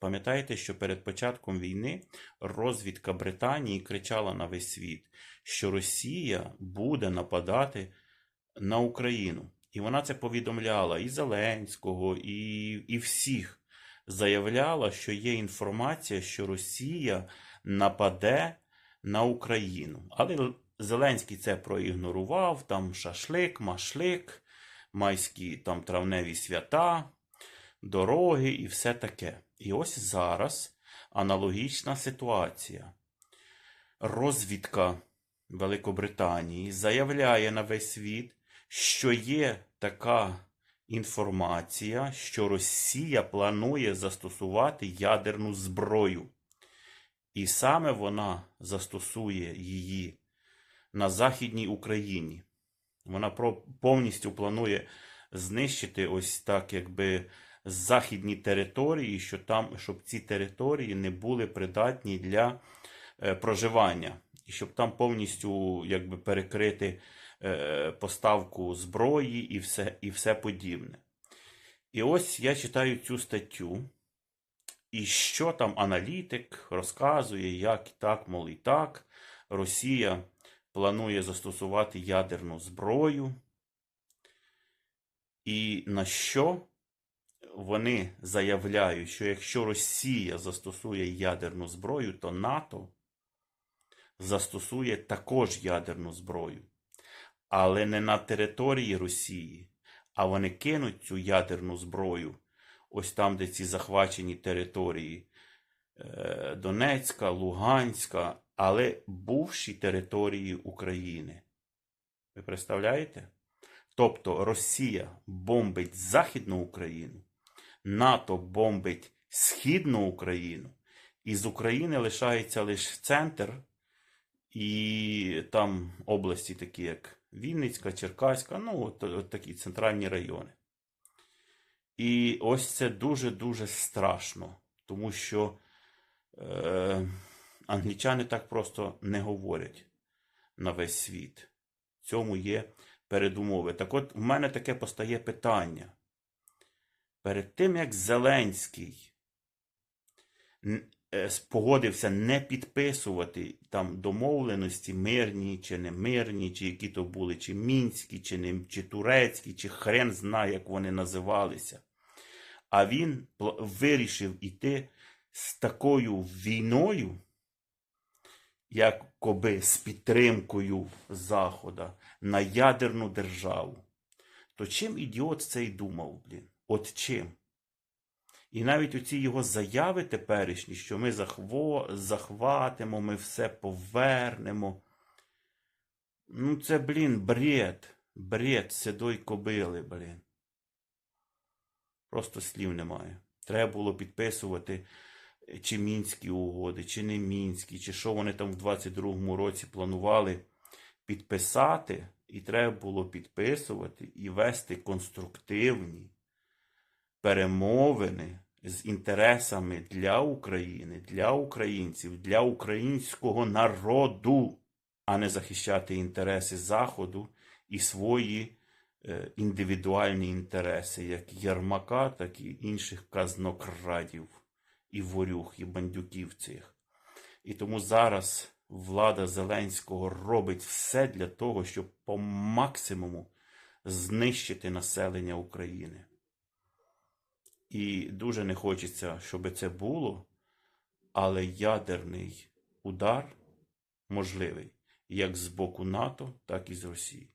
Пам'ятаєте, що перед початком війни розвідка Британії кричала на весь світ, що Росія буде нападати на Україну. І вона це повідомляла і Зеленського, і, і всіх. Заявляла, що є інформація, що Росія нападе на Україну. Але Зеленський це проігнорував, там шашлик, машлик, майські там травневі свята, дороги і все таке. І ось зараз аналогічна ситуація. Розвідка Великобританії заявляє на весь світ, що є така інформація, що Росія планує застосувати ядерну зброю. І саме вона застосує її на Західній Україні. Вона повністю планує знищити ось так, якби західні території, що там, щоб ці території не були придатні для е, проживання, і щоб там повністю якби перекрити е, поставку зброї і все, і все подібне. І ось я читаю цю статтю, і що там аналітик розказує, як і так, мол, і так, Росія планує застосувати ядерну зброю, і на що вони заявляють, що якщо Росія застосує ядерну зброю, то НАТО застосує також ядерну зброю, але не на території Росії, а вони кинуть цю ядерну зброю ось там, де ці захвачені території е, Донецька, Луганська, але бувші території України. Ви представляєте? Тобто Росія бомбить Західну Україну, НАТО бомбить Східну Україну, і з України лишається лише центр і там області, такі як Вінницька, Черкаська, ну, от, от такі центральні райони. І ось це дуже-дуже страшно, тому що е, англічани так просто не говорять на весь світ. В цьому є передумови. Так от, в мене таке постає питання. Перед тим, як Зеленський е, погодився не підписувати там домовленості мирні чи не мирні, чи які то були, чи мінські, чи не чи турецькі, чи хрен знає, як вони називалися. А він вирішив іти з такою війною, якоби з підтримкою Захода на ядерну державу. То чим ідіот цей думав, блін? От чим? І навіть оці його заяви теперішні, що ми захво... захватимо, ми все повернемо. Ну, це, блін, бред. Бред седой кобили, блін. Просто слів немає. Треба було підписувати е, чи мінські угоди, чи не мінські, чи що вони там в 22-му році планували підписати, і треба було підписувати і вести конструктивні перемовини з інтересами для України, для українців, для українського народу, а не захищати інтереси Заходу і свої е, індивідуальні інтереси, як Єрмака, так і інших казнокрадів, і ворюг, і бандюків цих. І тому зараз влада Зеленського робить все для того, щоб по максимуму знищити населення України. І дуже не хочеться, щоб це було, але ядерний удар можливий як з боку НАТО, так і з Росії.